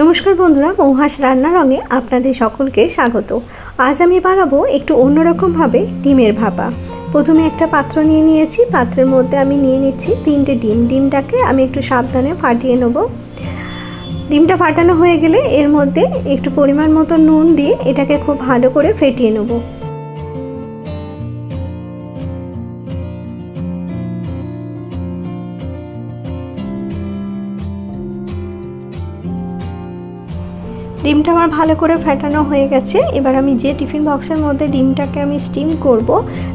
নমস্কার বন্ধুরা মৌহাস রান্না রঙে আপনাদের সকলকে স্বাগত। আজ আমি বানাবো একটু অন্যরকমভাবে ডিমের ভাপা। প্রথমে একটা পাত্র নিয়ে নিয়েছি, পাত্রের মধ্যে আমি নিয়ে নিচ্ছি তিনটে ডিম। ডিমটাকে আমি একটু সাবধানে ফাটিয়ে নেব। ডিমটা ফাটানো হয়ে গেলে এর মধ্যে একটু পরিমাণ মতো নুন দিয়ে এটাকে খুব ভালো করে ফেটিয়ে নেব। ডিমটা আমার ভালো করে ফেটানো হয়ে গেছে। এবার আমি যে টিফিন বক্সের মধ্যে ডিমটাকে আমি স্টিম করব,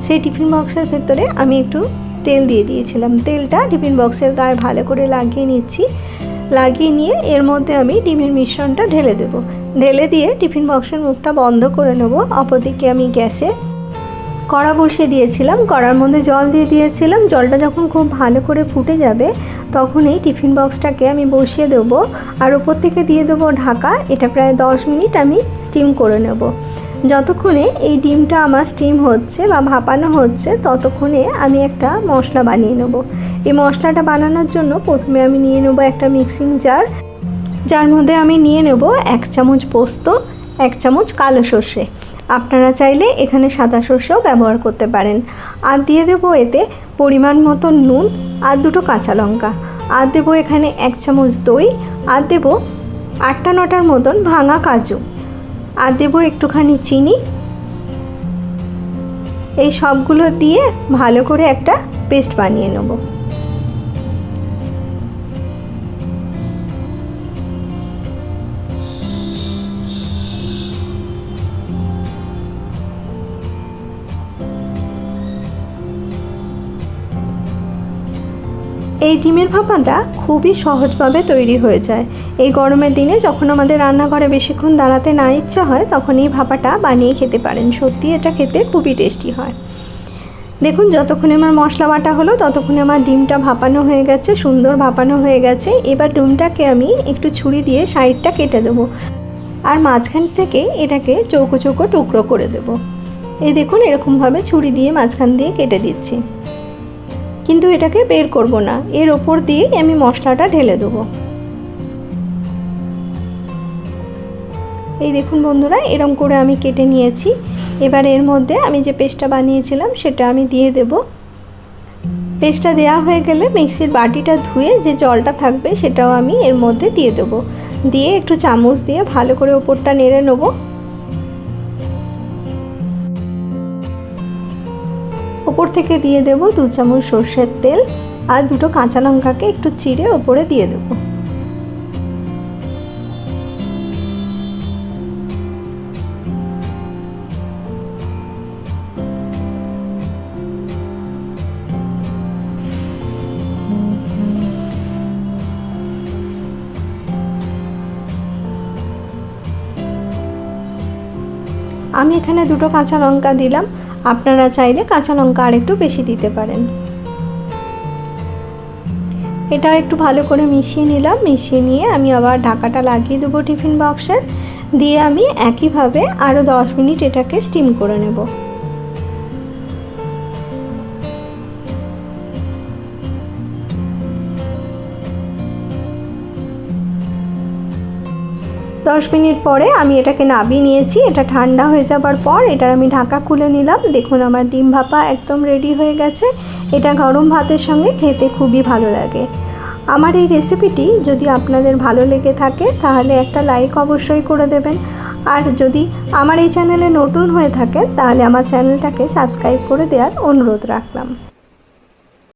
সেই টিফিন বক্সের ভেতরে আমি একটু তেল দিয়ে দিয়েছিলাম। তেলটা টিফিন বক্সের গায়ে ভালো করে লাগিয়ে নিচ্ছি। লাগিয়ে নিয়ে এর মধ্যে আমি ডিমের মিশ্রণটা ঢেলে দেব। ঢেলে দিয়ে টিফিন বক্সের মুখটা বন্ধ করে নেব। অপরদিকে আমি গ্যাসে কড়া বসিয়ে দিয়েছিলাম, কড়ার মধ্যে জল দিয়ে দিয়েছিলাম। জলটা যখন খুব ভালো করে ফুটে যাবে, তখন এই টিফিন বক্সটাকে আমি বসিয়ে দেবো। আর ওপর থেকে দিয়ে দেবো ঢাকা, এটা প্রায় দশ মিনিট আমি স্টিম করে নেব। যতক্ষণে এই ডিমটা আমার স্টিম হচ্ছে বা ভাপানো হচ্ছে, ততক্ষণে আমি একটা মশলা বানিয়ে নেব। এই মশলাটা বানানোর জন্য প্রথমে আমি নিয়ে নেব একটা মিক্সিং জার। যার মধ্যে আমি নিয়ে নেব এক চামচ পোস্ত, এক চামচ কালো সর্ষে। আপনারা চাইলে এখানে সাদা সর্ষেও ব্যবহার করতে পারেন। আর দিয়ে দেবো এতে পরিমাণ মতো নুন আর দুটো কাঁচা লঙ্কা। আর দেবো এখানে এক চামচ দই। আর দেবো আটটা নটার মতন ভাঙা কাজু। আর দেবো একটুখানি চিনি। এই সবগুলো দিয়ে ভালো করে একটা পেস্ট বানিয়ে নেব। এই ডিমের ভাপাটা খুবই সহজভাবে তৈরি হয়ে যায়। এই গরমের দিনে যখন আমাদের রান্নাঘরে বেশিক্ষণ দাঁড়াতে না ইচ্ছা হয়, তখন এই ভাপাটা বানিয়ে খেতে পারেন। সত্যি এটা খেতে খুবই টেস্টি হয়। দেখুন, যতক্ষণে আমার মশলা বাটা হলো, ততক্ষণে আমার ডিমটা ভাপানো হয়ে গেছে, সুন্দর ভাপানো হয়ে গেছে। এবার ডিমটাকে আমি একটু ছুরি দিয়ে সাইডটা কেটে দেবো। আর মাঝখান থেকে এটাকে চৌকো চৌকো টুকরো করে দেবো। এই দেখুন, এরকমভাবে ছুরি দিয়ে মাঝখান দিয়ে কেটে দিচ্ছি। কিন্তু এটাকে বের করব না। এর ওপর দিয়েই আমি মশলাটা ঢেলে দেবো। এই দেখুন বন্ধুরা, এরম করে আমি কেটে নিয়েছি। এবার এর মধ্যে আমি যে পেস্টটা বানিয়েছিলাম, সেটা আমি দিয়ে দেব। পেস্টটা দেওয়া হয়ে গেলে মিক্সির বাটিটা ধুয়ে যে জলটা থাকবে, সেটাও আমি এর মধ্যে দিয়ে দেবো। দিয়ে একটু চামচ দিয়ে ভালো করে ওপরটা নেড়ে নেব। ওপর থেকে দিয়ে দেব দু চামচ সর্ষের তেল আর দুটো কাঁচা লঙ্কাকে একটু চিড়ে ওপরে দিয়ে দেবো। আমি এখানে দুটো কাঁচা লঙ্কা দিলাম। আপনারা চাইলে কাঁচা লঙ্কা আর একটু বেশি দিতে পারেন। এটা একটু ভালো করে মিশিয়ে নিলাম। মিশিয়ে নিয়ে আমি আবার ঢাকাটা লাগিয়ে দেবো টিফিন বক্সের দিয়ে আমি একইভাবে আরও দশ মিনিট এটাকে স্টিম করে নেব। দশ মিনিট পরে আমি এটাকে নাবিয়ে নিয়েছি, এটা ঠান্ডা হয়ে যাবার পর এটার আমি ঢাকা খুলে নিলাম। দেখুন আমার ডিম ভাপা একদম রেডি হয়ে গেছে। এটা গরম ভাতের সঙ্গে খেতে খুবই ভালো লাগে। আমার এই রেসিপিটি যদি আপনাদের ভালো লেগে থাকে, তাহলে একটা লাইক অবশ্যই করে দেবেন। আর যদি আমার এই চ্যানেলে নতুন হয়ে থাকেন, তাহলে আমার চ্যানেলটাকে সাবস্ক্রাইব করে দেওয়ার অনুরোধ রাখলাম।